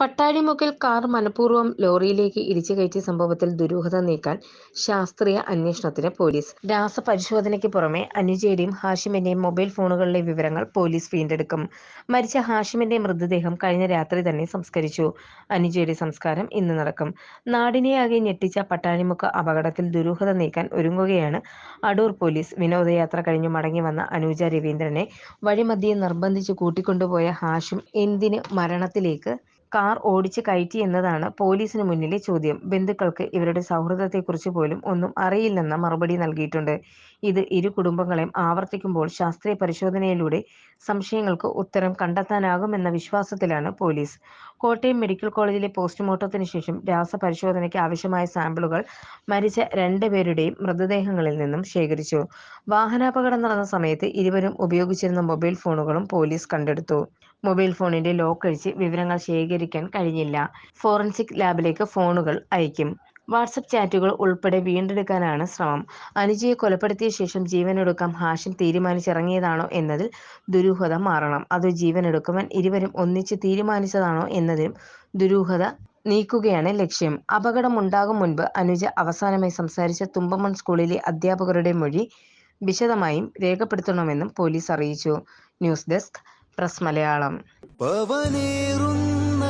പട്ടാഴിമുക്കിൽ car മനഃപൂർവം ലോറിയിലേക്ക് ഇടിച്ചു കയറ്റിയ സംഭവത്തിൽ ദുരൂഹത നീക്കാൻ ശാസ്ത്രീയ അന്വേഷണത്തിന് പോലീസ്. രാസപരിശോധനയ്ക്ക് പുറമെ അനുജയുടെയും ഹാഷിമിന്റെയും മൊബൈൽ ഫോണുകളിലെ വിവരങ്ങൾ പോലീസ് വീണ്ടെടുക്കും. മരിച്ച ഹാഷിമിന്റെ മൃതദേഹം കഴിഞ്ഞ രാത്രി തന്നെ സംസ്കരിച്ചു. അനുജയുടെ സംസ്കാരം ഇന്ന് നടക്കും. നാടിനെയാകെ ഞെട്ടിച്ച പട്ടാഴിമുക്ക് അപകടത്തിൽ ദുരൂഹത നീക്കാൻ ഒരുങ്ങുകയാണ് അടൂർ പോലീസ്. വിനോദയാത്ര കഴിഞ്ഞു മടങ്ങി വന്ന അനുജ രവീന്ദ്രനെ വഴിമധ്യേ നിർബന്ധിച്ച് കൂട്ടിക്കൊണ്ടുപോയ ഹാഷിം എന്തിന് മരണത്തിലേക്ക് കാർ ഓടിച്ച് കയറ്റി എന്നതാണ് പോലീസിന് മുന്നിലെ ചോദ്യം. ബന്ധുക്കൾക്ക് ഇവരുടെ സൗഹൃദത്തെക്കുറിച്ച് പോലും ഒന്നും അറിയില്ലെന്ന മറുപടി നൽകിയിട്ടുണ്ട്. ഇത് ഇരു കുടുംബങ്ങളെയും ആവർത്തിക്കുമ്പോൾ ശാസ്ത്രീയ പരിശോധനയിലൂടെ സംശയങ്ങൾക്ക് ഉത്തരം കണ്ടെത്താനാകുമെന്ന വിശ്വാസത്തിലാണ് പോലീസ്. കോട്ടയം മെഡിക്കൽ കോളേജിലെ പോസ്റ്റ്മോർട്ടത്തിന് ശേഷം രാസപരിശോധനയ്ക്ക് ആവശ്യമായ സാമ്പിളുകൾ മരിച്ച രണ്ടുപേരുടെയും മൃതദേഹങ്ങളിൽ നിന്നും ശേഖരിച്ചു. വാഹനാപകടം നടന്ന സമയത്ത് ഇരുവരും ഉപയോഗിച്ചിരുന്ന മൊബൈൽ ഫോണുകളും പോലീസ് കണ്ടെടുത്തു. മൊബൈൽ ഫോണിന്റെ ലോക്ക് അഴിച്ച് വിവരങ്ങൾ ശേഖരിക്കാൻ കഴിഞ്ഞില്ല. ഫോറൻസിക് ലാബിലേക്ക് ഫോണുകൾ അയക്കും. വാട്സപ്പ് ചാറ്റുകൾ ഉൾപ്പെടെ വീണ്ടെടുക്കാനാണ് ശ്രമം. അനുജയെ കൊലപ്പെടുത്തിയ ശേഷം ജീവനൊടുക്കാൻ ഹാഷിം തീരുമാനിച്ചിറങ്ങിയതാണോ എന്നതിൽ ദുരൂഹത മാറണം. അതോ ജീവനെടുക്കുവാൻ ഇരുവരും ഒന്നിച്ച് തീരുമാനിച്ചതാണോ എന്നതിലും ദുരൂഹത നീക്കുകയാണ് ലക്ഷ്യം. അപകടം ഉണ്ടാകും മുൻപ് അനുജ അവസാനമായി സംസാരിച്ച തുമ്പമൺ സ്കൂളിലെ അധ്യാപകരുടെ മൊഴി വിശദമായും രേഖപ്പെടുത്തണമെന്നും പോലീസ് അറിയിച്ചു. News desk press Malayalam. പവനേറുന്ന